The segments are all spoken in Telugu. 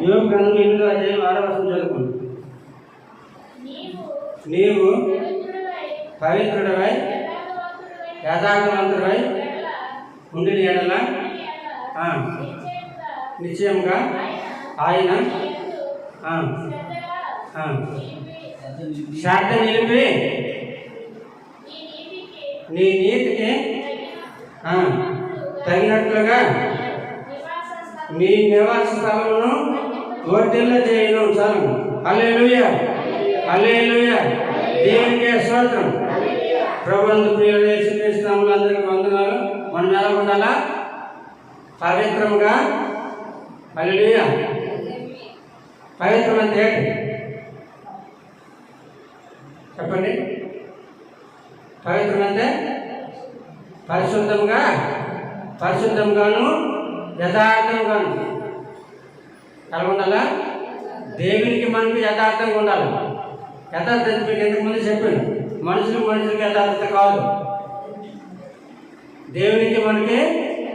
యోగ గ్రంథం ఎనిమిదో అధ్యాయం ఆరో వర్షం చదువుకుంది. నీవు పవిత్రుడవై యథార్థవంతుడవై ఉండిన ఎడల? నిశ్చయంగా ఆయన శ్రద్ధ నిలిపి నీ నీతికి తగినట్లుగా నీ నివాస స్థలమును వర్ధిల్ల చేయను చాలు అల్లెలుయ అల్లెలుయ దేవునికి స్తోత్రం. ప్రభుత్వ ప్రియులు యేసుక్రీస్తునామములో అందరికీ వందనాలు. మనం ఎలా ఉండాలా? పవిత్రముగా? అల్లెలుయ పవిత్రం అంటే చెప్పండి. పవిత్రం అంటే పరిశుద్ధంగా పరిశుద్ధంగాను యథార్థంగాను ఎలా ఉండాలా దేవునికి మనకు యథార్థంగా ఉండాలి. యథార్థత మీకు ఎందుకు ముందు చెప్పాను? మనుషులు మనుషులకి యథార్థత కాదు. దేవునికి మనకి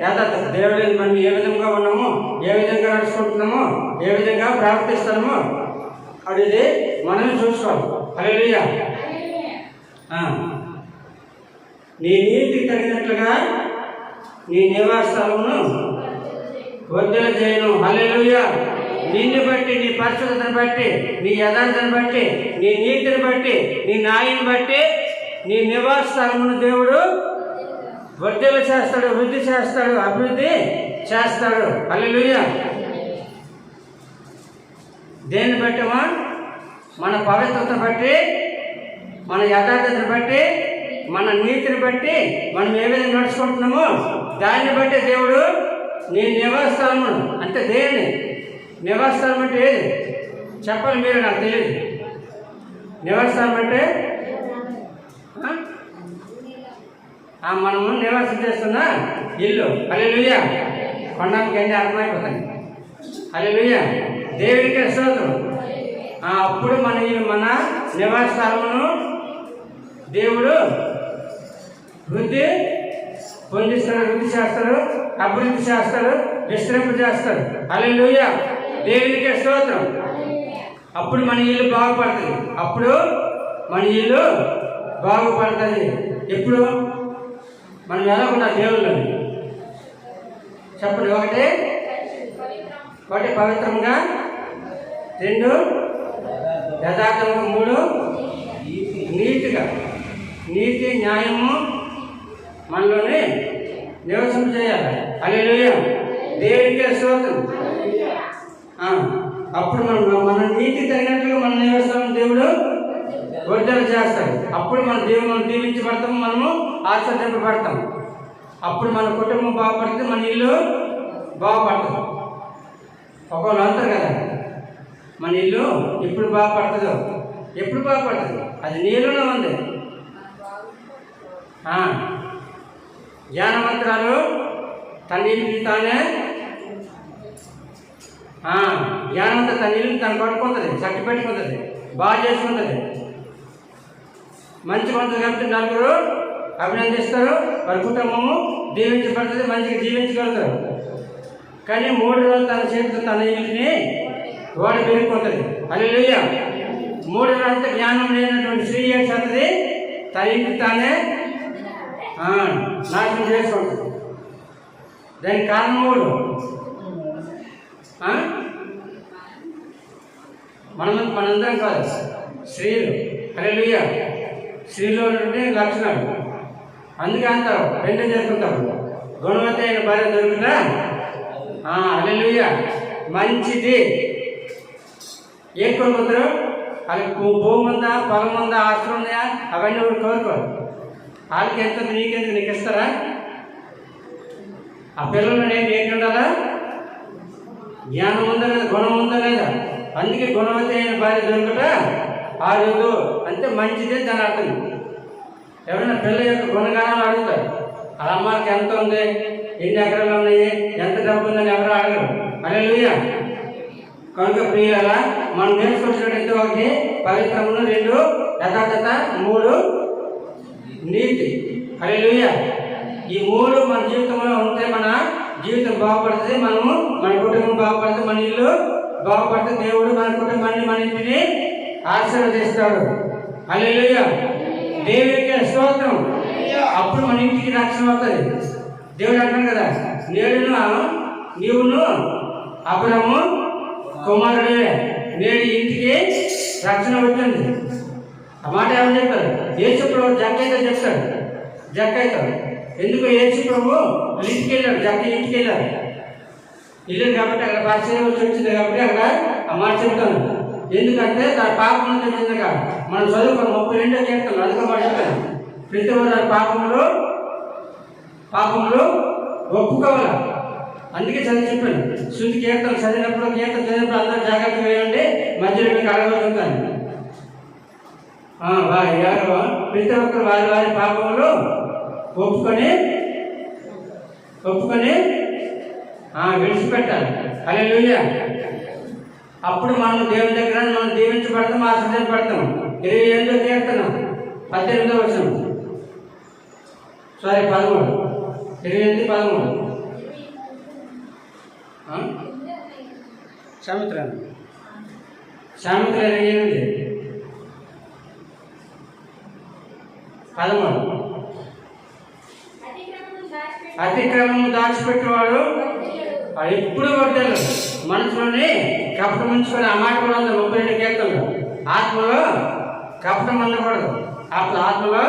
యథార్థత. దేవుడిని మనం ఏ విధంగా ఉన్నామో ఏ విధంగా నడుచుకుంటున్నామో ఏ విధంగా ప్రవర్తిస్తున్నామో అడిది మనమే చూసుకోవాలి. హల్లెలూయా. నీ నీతికి తగినట్లుగా నీ నివాస స్థలమును వర్ధన చేయను హల్లెలూయా. నిన్ను బట్టి నీ పరిశుద్ధతను బట్టి నీ యథార్థను బట్టి నీ నీతిని బట్టి నీ నాయిని బట్టి నీ నివాస స్థలమును దేవుడు వర్ధన చేస్తాడు వృద్ధి చేస్తాడు అభివృద్ధి చేస్తాడు. హల్లెలూయా. దేన్ని బట్టమా మన పవిత్రతను బట్టి మన యథార్థతను బట్టి మన నీతిని బట్టి మనం ఏ విధంగా నడుచుకుంటున్నామో దాన్ని బట్టి దేవుడు నీ నివాసస్థలము అంటే దేన్ని? నివాసస్థలం అంటే ఏది? చెప్పాలి మీరు నాకు తెలియదు. నివాసస్థలం అంటే? ఆ? మనము నివాసం చేస్తున్న ఇల్లు. అల్లెలుయ్య కొండానికి అన్ని అర్థమైపోతాయి. అల్లెలుయ్య దేవుడికి స్తోత్రం. అప్పుడు మన మన నివాస స్థలమును దేవుడు వృద్ధి పొందిస్తాడు వృద్ధి చేస్తాడు అభివృద్ధి చేస్తాడు చేస్తారు చేస్తాడు అల్లెలుయ్య దేవునికి స్తోత్రం. అప్పుడు మన ఇల్లు బాగుపడుతుంది. అప్పుడు మన ఇల్లు బాగుపడుతుంది. ఎప్పుడు? మనం ఎలాగున్నా ఉన్నా దేవుళ్ళని. చెప్పండి ఒకటి. ఒకటి పవిత్రంగా. రెండు. యథార్థంగా మూడు. నీతిగా. నీతి న్యాయము మనలోనే నివసం చేయాలి అల్లెలుయ్య దేవునికే స్తోత్రం. అప్పుడు మనం మన నీతి తగినట్లుగా మన నివసం దేవుడు విడుదల చేస్తాడు. అప్పుడు మన దేవుడు మనం పడతాము మనము ఆశ్చర్యపడతాం అప్పుడు మన కుటుంబం బాగుపడితే మన ఇల్లు బాగుపడుతుంది. ఒకవేళ అంటారు కదా మన ఇల్లు ఎప్పుడు బాగుపడుతుందో? ఎప్పుడు బాగుపడుతుంది? అది నీలోనే ఉంది. జ్ఞానమంత్రాలు తన ఇంటిని తానే జ్ఞానంతో తన ఇల్లు తను పట్టుకుంటుంది చట్టు పెట్టుకుంటుంది బాగా చేసుకుంటుంది. మంచి మంత్రులు కాబట్టి నలుగురు అభినందిస్తారు. వారి కుటుంబము దీవించబడుతుంది మంచిగా జీవించగలుగుతారు. కానీ మూడు రోజులు తన చేతితో తన ఇంటిని ఓడ అది అల్లెలుయ్య మూడు రోజులతో జ్ఞానం లేనటువంటి స్త్రీ ఏం చేస్తుంది తన ఇంటికి తానే నాశనం చేసుకుంటుంది. దానికి కారణం మూడు మనం మనందరం కాదు. స్త్రీలు. అల్లెలుయ్య స్త్రీలో ఉన్నటువంటి లక్షణాలు. అందుకే అంటారు పెళ్ళి జరుపుకుంటాం గుణవత అయిన భార్య దొరుకుతా అల్లెలుయ్య మంచిది. ఏం కోరుకుంటారు? వాళ్ళకి భూమి ఉందా పొలం ఉందా ఆస్తులు ఉన్నాయా? అవన్నీ ఎవరు కోరుకోరు. వాళ్ళకి ఎంత నీకెందుకు నీకు ఇస్తారా? ఆ పిల్లలు నేను ఏంటి ఉండాలా? జ్ఞానం ఉందా లేదా గుణం ఉందా లేదా? అందుకే గుణవతి అయిన భార్య ఆ రోజు అంటే మంచిదే దాని అర్థం ఎవరైనా పిల్ల యొక్క గుణగానం అడుగుతారు. ఆ అమ్మాయికి ఎంత ఉంది? ఎన్ని ఎకరాలు ఉన్నాయి? ఎంత డబ్బు ఉందని ఎవరు అడగరు. అలే కనుక ప్రియాల మనం నేర్చుకొచ్చినట్టయితే ఒకటి పవిత్రములు రెండు యథార్థత మూడు నీతి. అలే ఈ మూడు మన జీవితంలో ఉంటే మన జీవితం బాగుపడుతుంది మనము మన కుటుంబం బాగుపడుతుంది మన ఇల్లు బాగుపడుతుంది దేవుడు మన కుటుంబాన్ని మన ఇంటిని ఆశీర్వదిస్తాడు. హల్లెలూయా. దేవుడికి స్తోత్రం. అప్పుడు మన ఇంటికి రక్షణ అవుతుంది దేవుడు అంటాడు కదా నేడును నీవును అబ్రహము కుమారుడే నేడు ఇంటికి రక్షణ వచ్చింది. ఆ మాట ఏమని చెప్పారు? యేసు జక్క అయితే చెప్తాడు. జక్కైతే ఎందుకు యేసు ప్రభు వాళ్ళ ఇంటికి వెళ్ళాడు జక్క ఇంటికి వెళ్ళాడు వెళ్ళాడు కాబట్టి అక్కడ పరిచయం వచ్చింది కాబట్టి అక్కడ ఆ మాట చెప్తాను. ఎందుకంటే తన పాపం నుంచి కాదు. మనం చదువుకున్న ముప్పై రెండో కీర్తనలు అధిక మాట చెప్పాను ప్రతి ఒక్కరు పాపంలో పాపంలో ఒప్పుకోవాలి. అందుకే చదివి చెప్పాను. శుద్ధి కీర్తన చదివినప్పుడు కీర్తన చదివినప్పుడు అందరూ జాగ్రత్తగా వేయండి మధ్యలో మీకు అడగలుగుతాను వారి ఎవరు ప్రతి ఒక్కరు వారి వారి పాపములు ఒప్పుకొని ఒప్పుకొని విడిచిపెట్టాలి. అలా అలే అప్పుడు మనం దేవుని దగ్గర మనం దీవించబడతాం ఆశ్రదించబడతాం ఇరవై ఏళ్ళు కీర్తనం పద్దెనిమిదో వచ్చిన సారీ పదమూడు. ఇరవై ఎనిమిది పదమూడు. ఆ? సామిత్ర ఇరవై ఎనిమిది. పదమూడు. అతిక్రమం దాచిపెట్టేవాడు? అది ఎప్పుడు వడ్డారు మనసులోని కపటం ఉంచుకొని ఆ మాట ముప్పై రెండు కీర్తనలు ఆత్మలో కపటం ఉండకూడదు అప్పుడు ఆత్మలో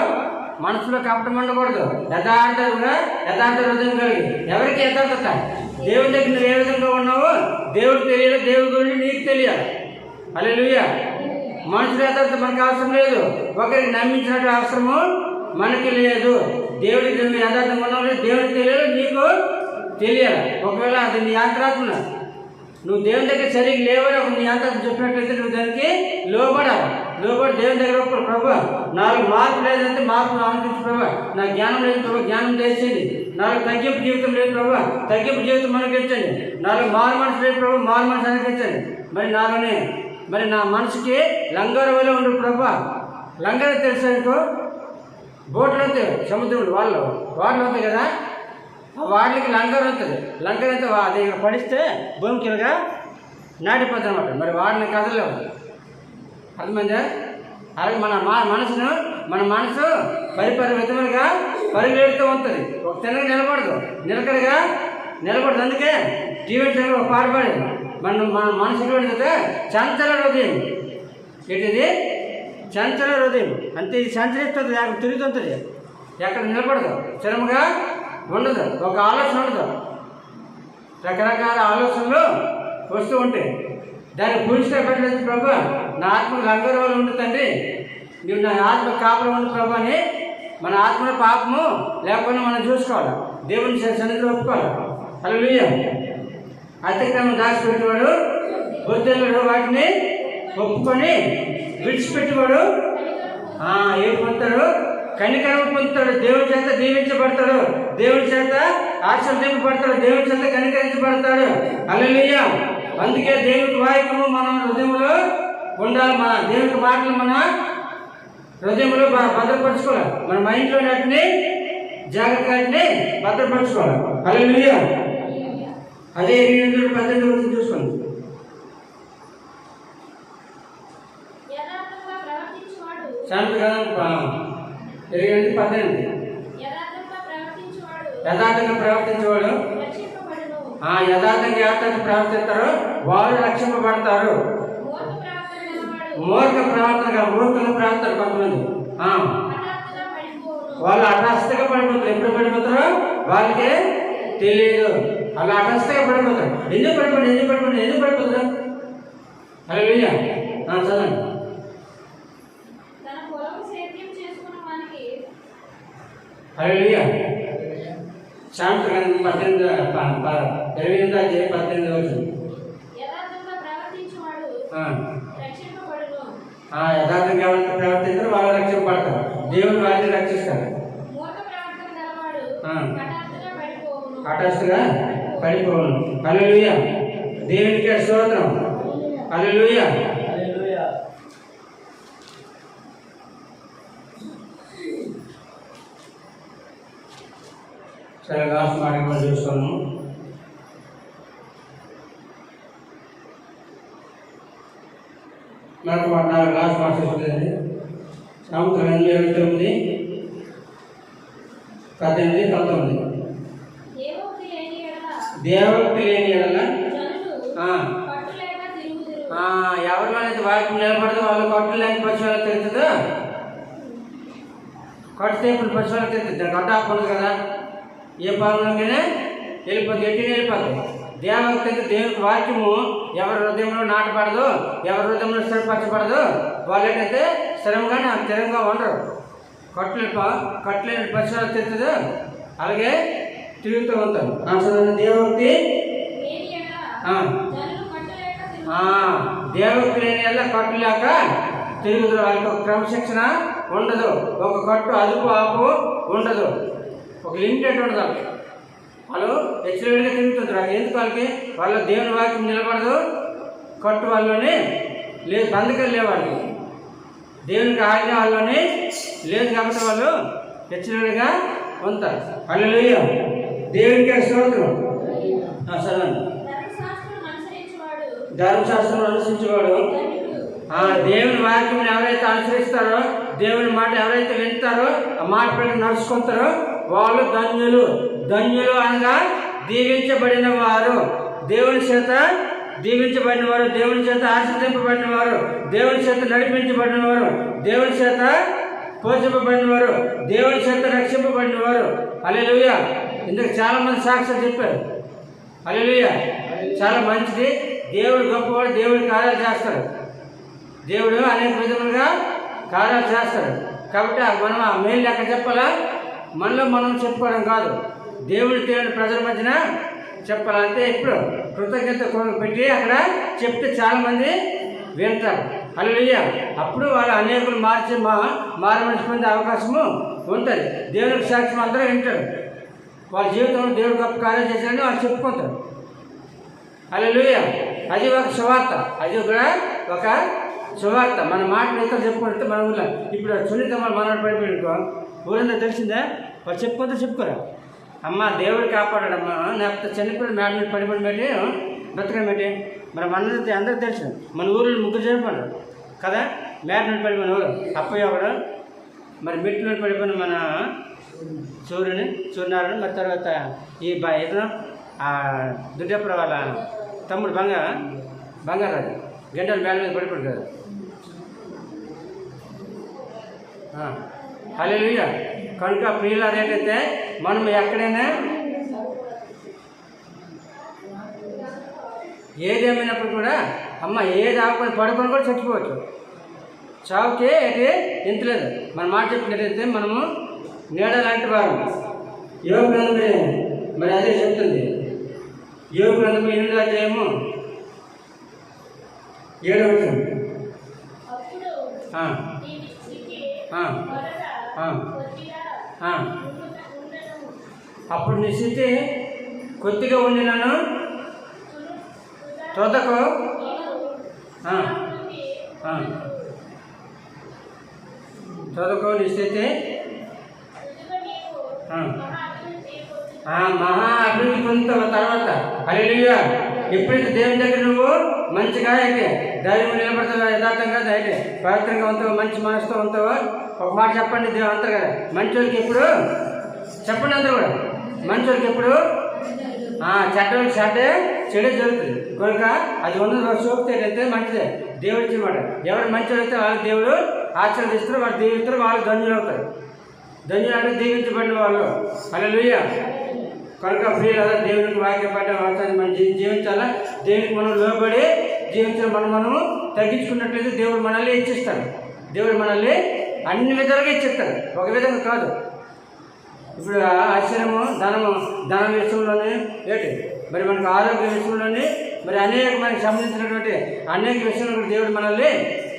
మనసులో కపటం ఉండకూడదు యథార్థంగా యథార్థ హృదయం కలిగి. ఎవరికి యథార్థత? దేవుడి దగ్గర నువ్వు ఏ విధంగా ఉన్నావో దేవుడు తెలియదు దేవుడి గురించి నీకు తెలియాలి. అలెలుయ్య మనుషుల యథార్థత మనకు అవసరం లేదు. ఒకరికి నమ్మించినట్టు అవసరము మనకి లేదు. దేవుడికి నువ్వు యథార్థం ఉన్నావు దేవుడికి తెలియదు నీకు తెలియాలి. ఒకవేళ అది నీ అంతరాత్మ నువ్వు దేవుని దగ్గర సరిగ్గా లేవని ఒక నీ అంతరాత్మ చెప్పినట్లయితే నువ్వు దానికి లోబడాలి. లోబడి దేవుని దగ్గర ఒక ప్రభు నాలుగు మార్పు లేదంటే మార్పు ఆలోచించు ప్రభు. నా జ్ఞానం లేదు ప్రభు జ్ఞానం తెచ్చేది నాకు తగ్గింపు జీవితం లేదు ప్రభు. తగ్గింపు జీవితం మనకి నాకు నాలుగు మారు మనసు లేదు ప్రభు మారు మనసు అనిపించండి మరి నాలోనే మరి నా మనసుకి లంగారు ఉండు ప్రభా. లంగర తెలుసా బోట్లు అవుతాయి సముద్రంలో వాళ్ళు వాళ్ళు అవుతాయి కదా? ఆ వాటికి లంగర్ అవుతుంది లంగర్ అయితే అది పడిస్తే భూమికి నాటిపోతుంది అనమాట మరి వాడిని కదలలేవు అర్థమైందా? అలాగే మన మా మనసును మన మనసు పరిపరి విధములుగా పరిగెడుతూ ఉంటుంది. ఒక తినగా నిలబడదు. నిలకడగా నిలబడదు. అందుకే టీవీ దగ్గర ఒక మన మన మనసు ఎటువంటిది చంచల హృదయం. ఏంటిది? చంచలే హృదయం. అంతే ఇది సంచరిస్తుంది అక్కడ తిరుగుతుంటుంది. ఎక్కడ నిలబడదు. స్థిరముగా ఉండదు. ఒక ఆలోచన ఉండదు. రకరకాల ఆలోచనలు వస్తూ ఉంటాయి. దాన్ని పూజిగా పెట్టలేదు ప్రభు. నా ఆత్మ గంగరవాళ్ళు ఉండు తండ్రి. నువ్వు నా ఆత్మ కాపురం ఉండు ప్రభు అని మన ఆత్మల పాపము లేకపోయినా మనం చూసుకోవాలి. దేవుని సన్నిధిలో ఒప్పుకోవాలి. అలా అతిక్రమం దాచిపెట్టేవాడు బుద్ధులు వాటిని ఒప్పుకొని విడిచిపెట్టేవాడు? ఏం పొందుతాడు? కనికరం పొందుతాడు. దేవుని చేత దీవించబడతాడు. దేవుని చేత ఆశ్రదింపబడతాడు దేవుని చేత కనికరించబడతాడు. అల్లెలుయ్య అందుకే దేవుని వాయికము మన హృదయంలో ఉండాలి. మన దేవుని మాటలు మన హృదయంలో భద్రపరచుకోవాలి. మన మైండ్లో వాటిని జాగ్రత్తని భద్రపరచుకోవాలి. అల్లెలుయ్య అదే ఎనిమిది పద్దెనిమిది వచ్చి చూసుకోండి యథార్థంగా శాంతిగా ఇరవై ఎనిమిది పద్దెనిమిది. యథార్థంగా ప్రవర్తించువాడు. ఆ యథార్థంగా యథార్థంగా ప్రవర్తిస్తారో వారు రక్షింపబడతారు మూర్ఖ ప్రవర్తనగా మూర్ఖులు ప్రవర్తన కొంతమంది. వాళ్ళు అటస్థగా పడిపోతారు. ఎప్పుడు పడిపోతారో వాళ్ళకే తెలియదు అలా అటస్థగా పడిపోతారు. ఎందుకు పడిపోతారు? ఎందుకు పడిపోతారు? ఎందుకు పడిపోతారు? అలా చదవండి తన పొలం సేద్యం చేసుకున్న వానికి వెయ్య శాంతి పద్దెనిమిది ఎనిమిది అధ్యాయం పద్దెనిమిది వచ్చింది యథార్థంగా ఎవరైతే ప్రవర్తించారో వాళ్ళు రక్షింపబడతారు. దేవుడు వారిని రక్షిస్తారు. హఠాత్తుగా పడిపోవును. అలలుయ దేవునికి స్తోత్రం. అలలుయ సరే లాస్ట్ మాట కూడా చూస్తాను మరొక మాట నాలుగు లాస్ట్ మాట చూస్తుంది సాయంత్రం ఎనిమిది ఇరవై తొమ్మిది పద్దెనిమిది పంతొమ్మిది. దేవుడికి లేని ఎవరి మీద వాక్యం నిలబడదు వాళ్ళు కొట్టు లేని పశువులకు తెలుస్తుందా కొట్టితే ఇప్పుడు పశువులకు తెలుస్తుంది గడ్డ ఆపకూడదు కదా? ఏ పాలనలోనే వెళ్ళిపోతుంది ఎట్టి వెళ్ళిపోతుంది దేవత అంటే దేవునికి వాక్యము ఎవరి హృదయంలో నాటపడదు ఎవరి హృదయంలో స్థిరపరచబడదు వాళ్ళు ఏంటంటే స్థిరంగా స్థిరంగా ఉండరు. కట్లు కట్టలేని పరిసరాలు తెలుస్తుంది అలాగే తిరుగుతూ ఉంటారు. దేవక్తి దేవభక్తి లేని వల్ల కట్టులేక తిరుగుతారు వాళ్ళకి ఒక క్రమశిక్షణ ఉండదు. ఒక కట్టు అదుపు ఆపు ఉండదు. ఒక లిమిట్ ఉండదు వాళ్ళకి. వాళ్ళు హెచ్చరికగా తిరుగుతుంటారు. ఎందుకు వాళ్ళకి? వాళ్ళ దేవుని వాక్యం నిలబడదు. కట్టు వాళ్ళని లేదు బంధకం లేవు వాళ్ళకి. దేవునికి ఆజ్ఞ వాళ్ళని లేదు కాబట్టి వాళ్ళు హెచ్చరికగా ఉంటారు. వాళ్ళు దేవునికి స్తోత్రం. ఆ, ధర్మశాస్త్రం అనుసరించేవాడు. ఆ దేవుని వాక్యం ఎవరైతే అనుసరిస్తారో దేవుని మాట ఎవరైతే వింటారో ఆ మాట ప్రకారం నడుచుకుంటారో వాళ్ళు ధన్యులు. ధన్యులు అనగా దీవించబడిన వారు. దేవుని చేత దీవించబడిన వారు. దేవుని చేత ఆశ్రదింపబడిన వారు. దేవుని చేత నడిపించబడిన వారు. దేవుని చేత పోషింపబడిన వారు. దేవుని చేత రక్షింపబడిన వారు. అలెలుయ ఇందుకు చాలా మంది సాక్ష్యం చెప్పారు. అలెలుయ చాలా మంచిది. దేవుడు గొప్పవాడు. దేవుడి కార్యాలు చేస్తాడు. దేవుడు అనేక విధములుగా కార్యాలు చేస్తాడు. కాబట్టి మనం ఆ మెయిన్ లెక్క చెప్పాలా? మనలో మనం చెప్పుకోవడం కాదు. దేవుడి దేవుని ప్రజల మధ్యన చెప్పాలంటే ఇప్పుడు కృతజ్ఞత కొరకు పెట్టి అక్కడ చెప్తే చాలామంది వింటారు. అల్లుయ్య అప్పుడు వాళ్ళు అనేకులు మార్చి మా మారమనిషి పొందే అవకాశము ఉంటుంది. దేవునికి సాక్ష్యం అందరూ వింటారు. వాళ్ళ జీవితంలో దేవుడు గొప్ప కార్యం చేశారని వాళ్ళు చెప్పుకుంటారు. అలలుయ అది ఒక సువార్త. అది కూడా ఒక సువార్త. మన మాటలు ఇతరులు చెప్పుకుంటే మన ఊళ్ళో. ఇప్పుడు సున్నితమ్మ మన పడిపోయి ఊరంతా తెలిసిందా? వాళ్ళు చెప్పుకోతే చెప్పుకోరా. అమ్మ దేవుడు కాపాడాడమ్మా లేకపోతే చిన్నపిల్లలు మేడ మీద పడిపోయి పెట్టి బ్రతకడం పెట్టి మరి మన అందరికి తెలుసు. మన ఊరిలో ముగ్గురు చనిపోయారు. కదా? మేడ మీద పడిపోయిన ఊరు అప్పయ్య ఒకడు. మరి మెట్టు మీద పడిపోయిన మన సూర్యుని సూర్యనారాయణ మరి తర్వాత ఈ బా ఇతను ఆ వాళ్ళ తమ్ముడు బంగార బంగారాజు. గంటలు మేడ మీద పడిపోడు కదా. హల్లెలూయ. కనుక ప్రియులారు ఏంటంటే మనం ఎక్కడైనా ఏది ఏమైనప్పుడు కూడా అమ్మ ఏది ఆకుని పడుకొని కూడా చచ్చిపోవచ్చు. చావుకి అయితే ఎంత లేదు. మన మాట చెప్పినట్టయితే మనము నీడ లాంటి వారు. యోగ గ్రంథమే మరి అదే చెప్తుంది. యోగ గ్రంథం ఎనిమిది అధ్యాయము ఏడవ. అప్పుడు నీ స్థితి కొద్దిగా ఉండి నన్ను. నీ స్థితి ఉండినాను తొదకు తొదకు నీ స్థితి. మహా అభివృద్ధి పొందుతావు తర్వాత. అరే ఇప్పుడైతే దేవుని దగ్గర నువ్వు మంచిగా అయితే దైవం నిలబడతావు? యథార్థంగా అయితే పవిత్రంగా ఉంటావు? మంచి మనసుతో ఉంటావు? ఒక మాట చెప్పండి దేవుడు అంతా కదా మంచోళ్ళకి ఎప్పుడు? చెప్పండి అందరూ కూడా. మంచోళ్ళకి ఎప్పుడు? ఆ, చెడ్డోళ్ళకి చెడ్డే చెడే జరుగుతుంది. కనుక అది ఉన్నది సోపుతేటైతే మంచిదే. దేవుడు ఇచ్చినమాట ఎవరు మంచోళ్ళు అయితే వాళ్ళ దేవుడు ఆశీర్వదిస్తారు వాళ్ళు దీవిస్తారు వాళ్ళు ధన్యులు అవుతారు. ధన్యులు అంటే దీవించబడిన వాళ్ళు. అలా కనుక ప్రియుల దేవునికి వాక్యపడ్డ వాతాన్ని మనం జీవించాలా? దేవునికి మనం లోబడి జీవించిన మనం మనము తగ్గించుకున్నట్లయితే దేవుడు మనల్ని ఇచ్చిస్తాడు దేవుడు మనల్ని అన్ని విధాలుగా ఇచ్చిస్తాడు ఒక విధంగా కాదు. ఇప్పుడు ఆ ఆశ్చర్యము ధనము ధనం విషయంలోనే ఏంటి మరి మనకు ఆరోగ్య విషయంలోనే మరి అనేక మనకి సంబంధించినటువంటి అనేక విషయంలో దేవుడు మనల్ని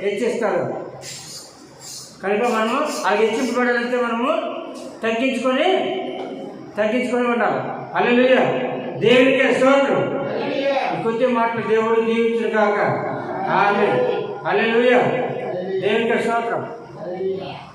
హెచ్చిస్తాడు. కనుక మనము ఆ హెచ్చింపబడాలంటే మనము తగ్గించుకొని తగ్గించుకొని ఉండాలి. అల్లెలుయ్య దేవునికి స్తోత్రం ఈ కొద్ది మాటలు దేవుడు దీవించిన కాక ఆమె అల్లెలుయ్య దేవునికి స్తోత్రం Hallelujah.